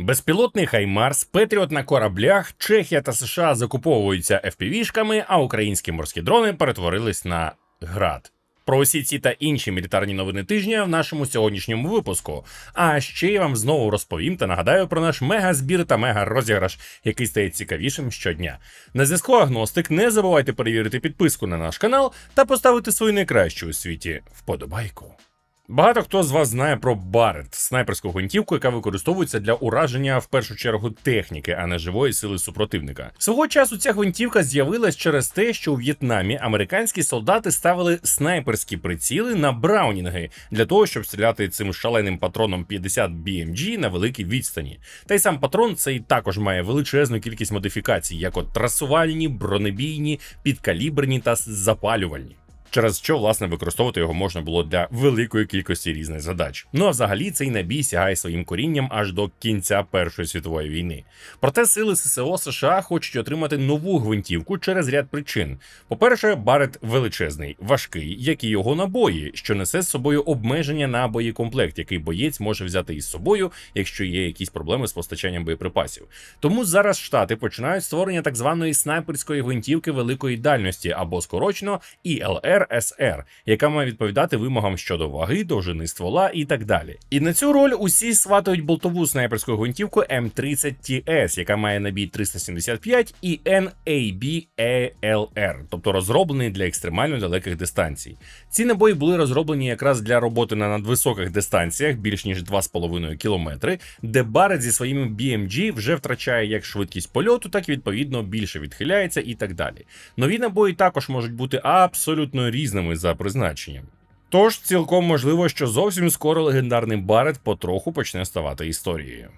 Безпілотний Хаймарс, Петріот на кораблях, Чехія та США закуповуються FPV-шками, а українські морські дрони перетворились на град. Про усі ці та інші мілітарні новини тижня в нашому сьогоднішньому випуску. А ще я вам знову розповім та нагадаю про наш мега-збір та мега-розіграш, який стає цікавішим щодня. На зв'язку Агностик. Не забувайте перевірити підписку на наш канал та поставити свою найкращу у світі вподобайку. Багато хто з вас знає про Барет, снайперську гвинтівку, яка використовується для ураження в першу чергу техніки, а не живої сили супротивника. Свого часу ця гвинтівка з'явилась через те, що у В'єтнамі американські солдати ставили снайперські приціли на браунінги для того, щоб стріляти цим шаленим патроном 50 BMG на великій відстані. Та й сам патрон цей також має величезну кількість модифікацій, як от трасувальні, бронебійні, підкаліберні та запалювальні через що власне використовувати його можна було для великої кількості різних задач. Ну а взагалі цей набій сягає своїм корінням аж до кінця Першої світової війни. Проте сили ССО США хочуть отримати нову гвинтівку через ряд причин. По-перше, Барет величезний, важкий, як і його набої, що несе з собою обмеження на боєкомплект, який боєць може взяти із собою, якщо є якісь проблеми з постачанням боєприпасів. Тому зараз штати починають створення так званої снайперської гвинтівки великої дальності або скорочно ІЛР. РСР, яка має відповідати вимогам щодо ваги, довжини ствола і так далі. І на цю роль усі сватають болтову снайперську гвинтівку М30TS, яка має набій 375 і NABALR, тобто розроблений для екстремально далеких дистанцій. Ці набої були розроблені якраз для роботи на надвисоких дистанціях більш ніж 2,5 км, де Барет зі своїми BMG вже втрачає як швидкість польоту, так і відповідно більше відхиляється і так далі. Нові набої також можуть бути абсолютно різними за призначенням. Тож цілком можливо, що зовсім скоро легендарний Барет потроху почне ставати історією.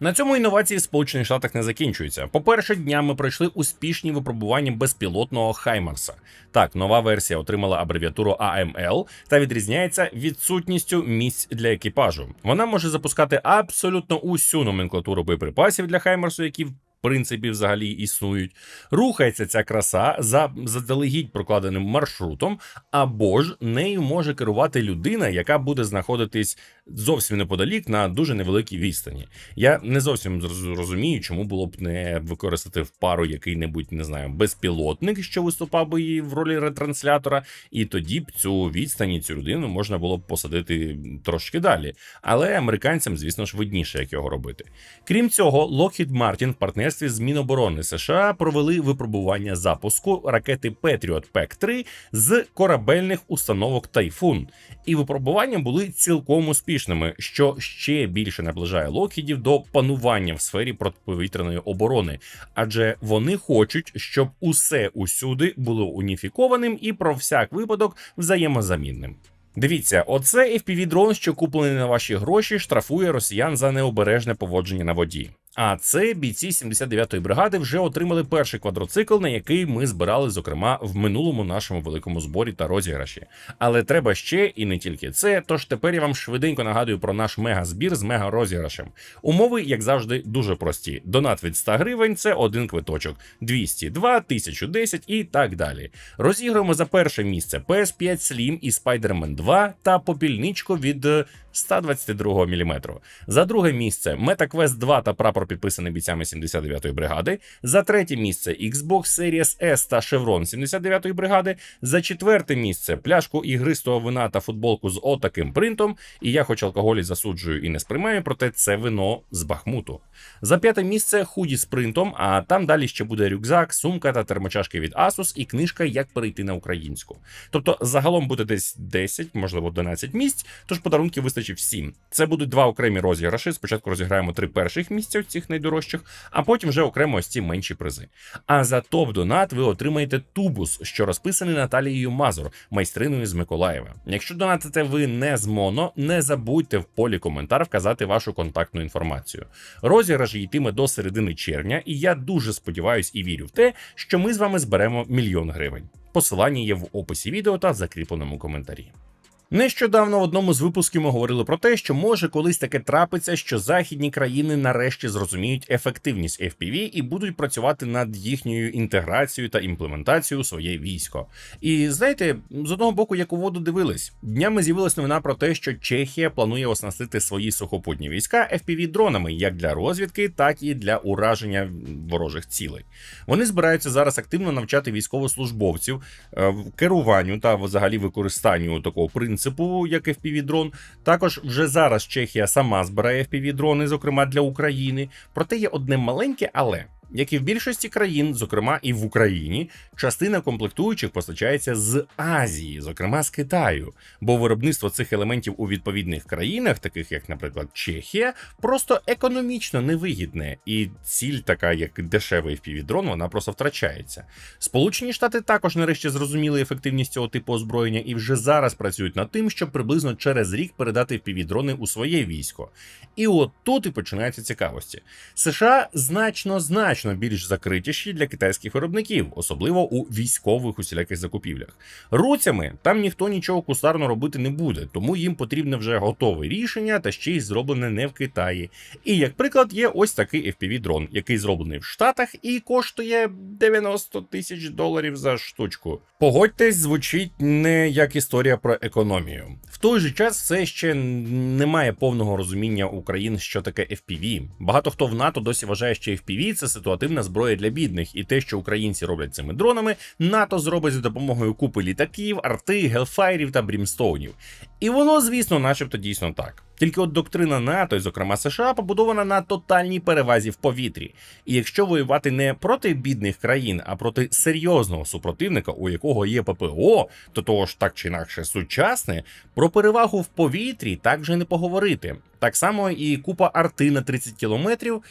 На цьому інновації в Сполучених Штатах не закінчуються. По-перше, днями пройшли успішні випробування безпілотного Хаймарса. Так, нова версія отримала абревіатуру AML та відрізняється відсутністю місць для екіпажу. Вона може запускати абсолютно усю номенклатуру боєприпасів для Хаймарсу, які в принципі взагалі існують. Рухається ця краса за заздалегідь прокладеним маршрутом, або ж нею може керувати людина, яка буде знаходитись зовсім неподалік на дуже невеликій відстані. Я не зовсім розумію, чому було б не використати в пару який-небудь не знаю безпілотник, що виступав би її в ролі ретранслятора, і тоді б цю відстані цю людину можна було б посадити трошки далі. Але американцям, звісно ж, видніше, як його робити. Крім цього, Lockheed Martin в партнерстві з Міноборони США провели випробування запуску ракети Patriot PEC-3 з корабельних установок Тайфун, і випробування були цілком успішними, що ще більше наближає Локхідів до панування в сфері протиповітряної оборони, адже вони хочуть, щоб усе усюди було уніфікованим і про всяк випадок взаємозамінним. Дивіться, оце fpv дрон, що куплений на ваші гроші, штрафує росіян за необережне поводження на воді. А це бійці 79-ї бригади вже отримали перший квадроцикл, на який ми збирали, зокрема, в минулому нашому великому зборі та розіграші. Але треба ще і не тільки це. Тож тепер я вам швиденько нагадую про наш мега-збір з мега-розіграшем. Умови, як завжди, дуже прості. Донат від 100 гривень це один квиточок, 202, 1010 і так далі. Розіграємо за перше місце PS5 Slim і Spider-Man 2 та попільничку від 122 мм. За друге місце MetaQuest 2 та прапор підписаний бійцями 79-ї бригади. За третє місце Xbox Series S та Chevron 79-ї бригади. За четверте місце пляшку ігристого вина та футболку з отаким принтом. І я, хоч алкоголі засуджую і не сприймаю, проте це вино з Бахмуту. За п'яте місце худі з принтом, а там далі ще буде рюкзак, сумка та термочашки від Asus і книжка Як перейти на українську. Тобто загалом буде десь 10, можливо 11 місць, тож подарунки вистачить вистачив 7. Це будуть два окремі розіграші. Спочатку розіграємо три перших місця цих найдорожчих, а потім вже окремо ось ці менші призи. А за топ-донат ви отримаєте тубус, що розписаний Наталією Мазур, майстриною з Миколаєва. Якщо донатите ви не з моно, не забудьте в полі коментар вказати вашу контактну інформацію. Розіграш йтиме до середини червня, і я дуже сподіваюся і вірю в те, що ми з вами зберемо мільйон гривень. Посилання є в описі відео та в закріпленому коментарі. Нещодавно в одному з випусків ми говорили про те, що може колись таке трапиться, що західні країни нарешті зрозуміють ефективність FPV і будуть працювати над їхньою інтеграцією та імплементацією у своє військо. І знаєте, з одного боку, як у воду дивились, днями з'явилась новина про те, що Чехія планує оснастити свої сухопутні війська FPV дронами як для розвідки, так і для ураження ворожих цілей. Вони збираються зараз активно навчати військовослужбовців е, керуванню та взагалі використанню такого принципу, як FPV-дрон. Також вже зараз Чехія сама збирає FPV-дрони, зокрема для України. Проте є одне маленьке, але. Як і в більшості країн, зокрема і в Україні, частина комплектуючих постачається з Азії, зокрема з Китаю, бо виробництво цих елементів у відповідних країнах, таких як, наприклад, Чехія, просто економічно невигідне, і ціль, така як дешевий FPV-дрон, вона просто втрачається. Сполучені Штати також нарешті зрозуміли ефективність цього типу озброєння і вже зараз працюють над тим, щоб приблизно через рік передати FPV-дрони у своє військо. І от тут і починаються цікавості. США значно значно більш закритіші для китайських виробників, особливо у військових усіляких закупівлях. Руцями там ніхто нічого кустарно робити не буде, тому їм потрібне вже готове рішення та ще й зроблене не в Китаї. І як приклад є ось такий FPV-дрон, який зроблений в Штатах і коштує 90 тисяч доларів за штучку. Погодьтесь, звучить не як історія про економію. В той же час все ще немає повного розуміння України, що таке FPV. Багато хто в НАТО досі вважає, що FPV – це ситуативна зброя для бідних, і те, що українці роблять цими дронами, НАТО зробить за допомогою купи літаків, арти, гелфайрів та брімстоунів. І воно, звісно, начебто дійсно так. Тільки от доктрина НАТО, і зокрема США, побудована на тотальній перевазі в повітрі. І якщо воювати не проти бідних країн, а проти серйозного супротивника, у якого є ППО, то того ж так чи інакше сучасне, про перевагу в повітрі так же не поговорити. Так само і купа арти на 30 кілометрів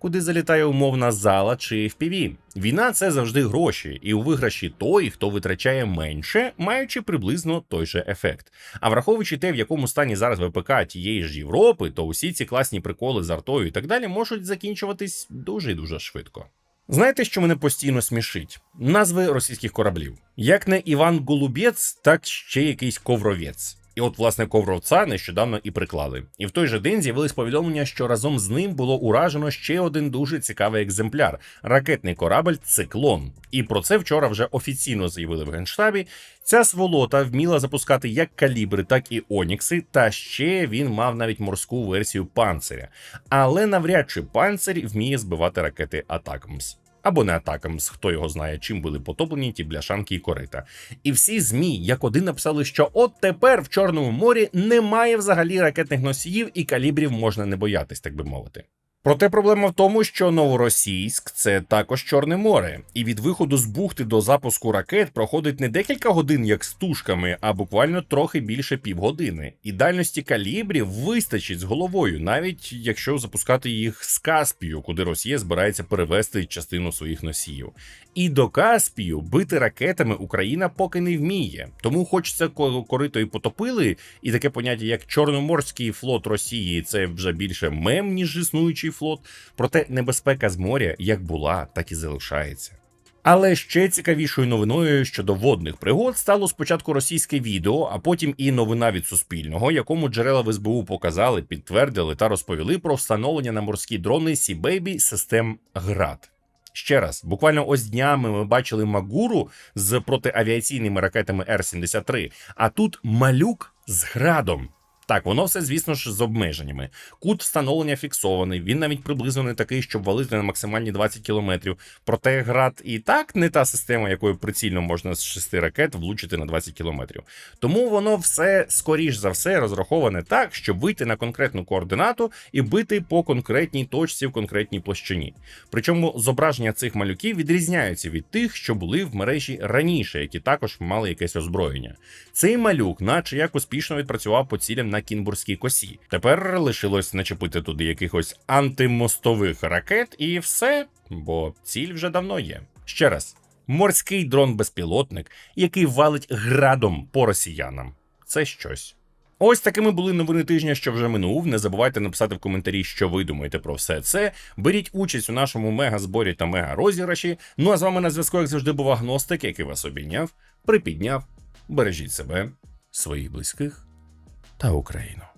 куди залітає умовна зала чи FPV. Війна це завжди гроші, і у виграші той, хто витрачає менше, маючи приблизно той же ефект. А враховуючи те, в якому стані зараз ВПК тієї ж Європи, то усі ці класні приколи з артою і так далі можуть закінчуватись дуже і дуже швидко. Знаєте, що мене постійно смішить? Назви російських кораблів. Як не Іван Голубець, так ще якийсь ковровець. І от, власне, ковровця нещодавно і приклали. І в той же день з'явились повідомлення, що разом з ним було уражено ще один дуже цікавий екземпляр ракетний корабль Циклон. І про це вчора вже офіційно заявили в генштабі. Ця сволота вміла запускати як калібри, так і онікси, та ще він мав навіть морську версію панциря. Але навряд чи панцир вміє збивати ракети Атакамс або не атакамс, хто його знає, чим були потоплені ті бляшанки і корита. І всі змі як один написали, що от тепер в Чорному морі немає взагалі ракетних носіїв і калібрів можна не боятись, так би мовити. Проте проблема в тому, що Новоросійськ це також Чорне море, і від виходу з бухти до запуску ракет проходить не декілька годин, як з тушками, а буквально трохи більше півгодини. І дальності калібрів вистачить з головою, навіть якщо запускати їх з Каспію, куди Росія збирається перевести частину своїх носіїв. І до Каспію бити ракетами Україна поки не вміє. Тому хочеться корито і потопили, і таке поняття, як Чорноморський флот Росії, це вже більше мем, ніж існуючий флот. Проте небезпека з моря як була, так і залишається. Але ще цікавішою новиною щодо водних пригод стало спочатку російське відео, а потім і новина від Суспільного, якому джерела в СБУ показали, підтвердили та розповіли про встановлення на морські дрони Сі-Бейбі систем ГРАД. Ще раз, буквально ось днями ми бачили Магуру з протиавіаційними ракетами Р-73, а тут малюк з градом. Так, воно все, звісно ж, з обмеженнями. Кут встановлення фіксований, він навіть приблизно не такий, щоб валити на максимальні 20 кілометрів. Проте град і так не та система, якою прицільно можна з 6 ракет влучити на 20 кілометрів. Тому воно все скоріш за все розраховане так, щоб вийти на конкретну координату і бити по конкретній точці в конкретній площині. Причому зображення цих малюків відрізняються від тих, що були в мережі раніше, які також мали якесь озброєння. Цей малюк, наче як успішно відпрацював по цілям Кінбурзькій косі. Тепер лишилось начепити туди якихось антимостових ракет, і все, бо ціль вже давно є. Ще раз, морський дрон-безпілотник, який валить градом по росіянам. Це щось. Ось такими були новини тижня, що вже минув. Не забувайте написати в коментарі, що ви думаєте про все це. Беріть участь у нашому мега-зборі та мега-розіграші. Ну а з вами на зв'язку, як завжди, був агностик, який вас обійняв, припідняв. Бережіть себе своїх близьких та Україну.